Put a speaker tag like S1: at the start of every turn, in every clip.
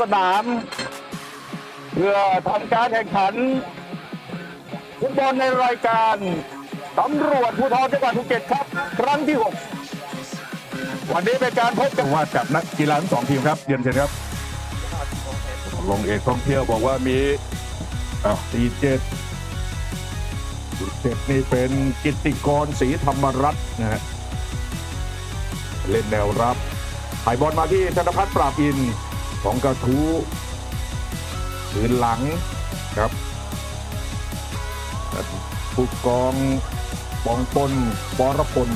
S1: สนามเพื่อทำการแข่งขันฟุตบอลในรายการตำรวจภูธรจังหวัดภูเก็ตครับ ครั้งที่ 6 วันนี้เป็นการพบกันว่ากับนักกีฬาทั้งสองทีมครับเรียนเชิญครับ ลงเอกท่องเที่ยวบอกว่ามีอ้าวตีเจ็ดตีเจ็ดนี่เป็นกิติกรศรีธรรมรัตน์นะฮะเล่นแนวรับถ่ายบอลมาที่ธนพัฒน์ปราบอิน ของกระทู้ถือหลังครับผู้กองปองปนปรพล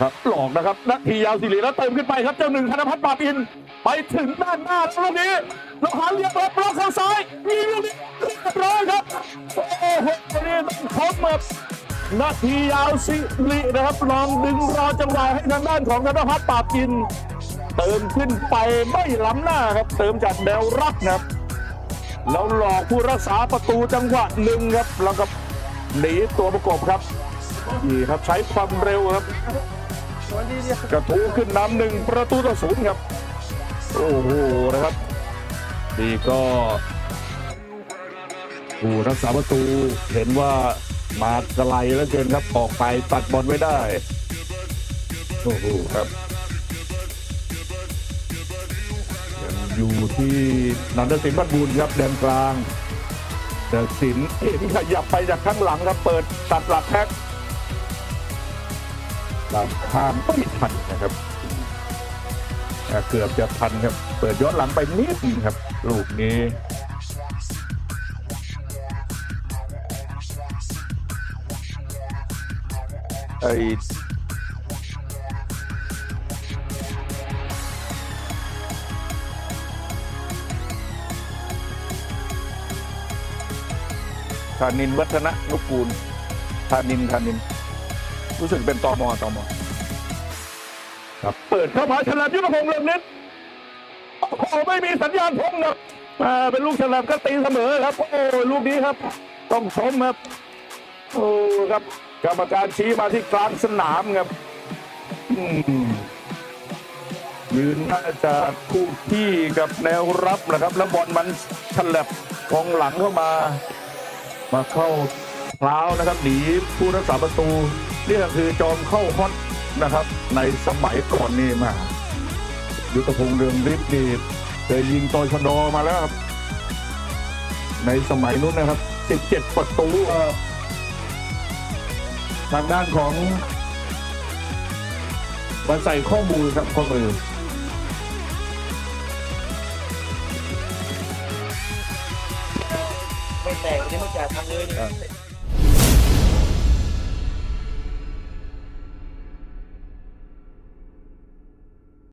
S1: ครับหลอกนะครับนาทียาวสิริแล้วเติมขึ้นไปครับเจ้าหนึ่งธนพัฒน์ปาบอิน ไปถึงด้านหน้าแล้วลูกนี้เราหาเรียบร้อยบล็อกข้างซ้ายมีลูกนี้เรียบร้อยครับโอ้โหนี่ต้องชมแบบนาทียาวสิรินะครับลองดึงรอจังหวะให้ทางด้านของธนพัฒน์ปาบอิน เติมขึ้นไปไม่ล้ำหน้าครับ เติมจากแนวรับนะครับแล้วหลอกผู้รักษาประตูจังหวะหนึ่งครับ แล้วก็หนีตัวประกบครับนี่ครับใช้ความเร็วครับ กระทู้ขึ้นนำหนึ่งประตูต่อศูนย์ครับ โอ้โหนะครับนี่ก็ผู้รักษาประตูเห็นว่ามาไกลแล้วเกินครับออกไปตัดบอลไว้ได้โอ้โหครับ อยู่ที่นันทศิลป์พันบูลครับแดนกลางเดนศิลป์เห็นขยับไปจากข้างหลังครับเปิดตัดหลักแท็กหลังข้ามไม่ทันนะครับเกือบจะทันครับ เปิดย้อนหลังไปนิดนึงครับ ลูกนี้ไอ ธานินวัฒนะนุกูลธานินธานิน รู้สึกเป็นตอมอตอมอครับเปิดเข้ามาฉลามยุทธพงษ์เริ่มนิดโอ้โหไม่มีสัญญาณพงครับอ่าเป็นลูกฉลามก็ตีเสมอครับ โอ้ลูกนี้ครับ ต้องชมครับโอ้ครับกรรมการชี้มาที่กลางสนามครับอืมยืนน่าจะคู่ที่กับแนวรับนะครับ แล้วบอลมันฉลับกองหลังเข้ามา มาเข้าเท้านะครับหนีผู้รักษาประตูนี่ก็คือจอมเข้าฮอตนะครับ ในสมัยก่อนนี่มายุทธพงษ์เรืองฤทธิ์นี่เคยยิงตอยชดอมาแล้วครับ ในสมัยนู้นนะครับ 17 ประตูทางด้านของมาใส่ข้อมูลครับข้อมือ
S2: ไม่แตกไม่ได้มาจ่ายทางเลยนี่